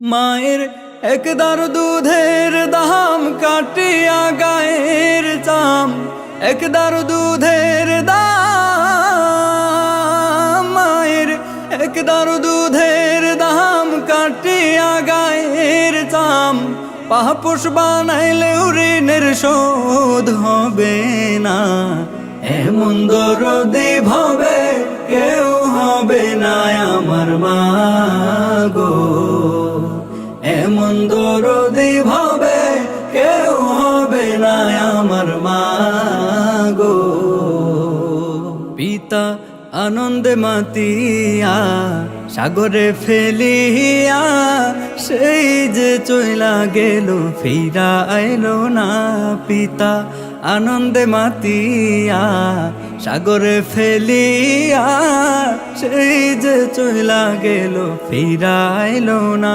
মায়ের একদার দুধের দাম কাটিয়া গায়ের চাম একদার দুধের দাম, মায়ের একদার দুধের দাম কাটিয়া গায়ের চাম, পাহাপুষ বানাইলেও ঋণের শোধ হবে না, এমন দরদি ভাবে কেউ হবে না আমার মা গো। এমন দরদি ভাবে, কেউ হবে না আমার মা গো পিতা আনন্দে মাতিয়া, সাগরে ফেলিয়া, সেই যে চইলা গেল, ফিরা আইলো না পিতা আনন্দে মাতিয়া, সাগরে ফেলিয়া, সেই যে চইলা গেল, ফিরা আইলো না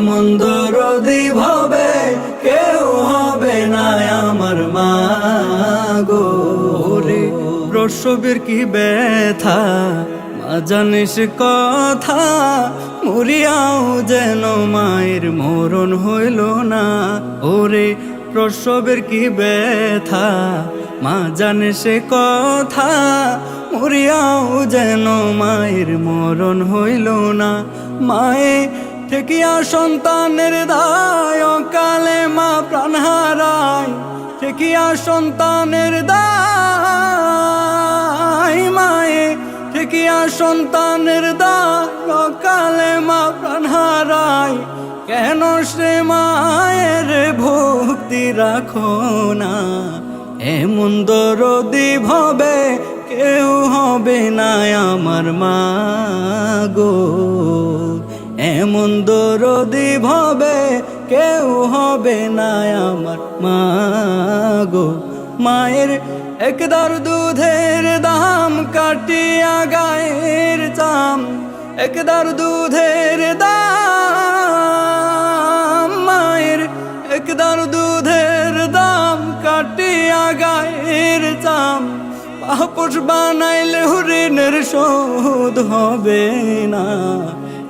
এমন দরদি ভাবে কেউ হবে না আমার মা গো। রে কি ব্যথা? মা জানিস কথা, মরিয়াও যেন মায়ের মরণ হইল না। ওরে প্রসবের কি ব্যথা? মা জানে সে কথা, মরিয়াও যেন মায়ের মরণ হইল না। মায়ে ঠেকিয়া সন্তানের দায় কালে মা প্রাণ হারায়। ঠেকিয়া সন্তানের দায়, মায়ে। ঠেকিয়া সন্তানের দায় কালে মা প্রাণ হারায়। কেন সে মায়ের ভক্তি রাখো না? এমন দরদি ভাবে কেউ হবে না আমার মা গো। এমন দরদি ভাবে কেউ হবে না আমার মা গো। মায়ের একদার দুধের দাম কাটিয়া গায়ের চাম। একদার দুধের দাম, মায়ের একদার দুধের দাম কাটিয়া গায়ের চাম। পাপস বানাইলে ঋণের শোধ হবে না।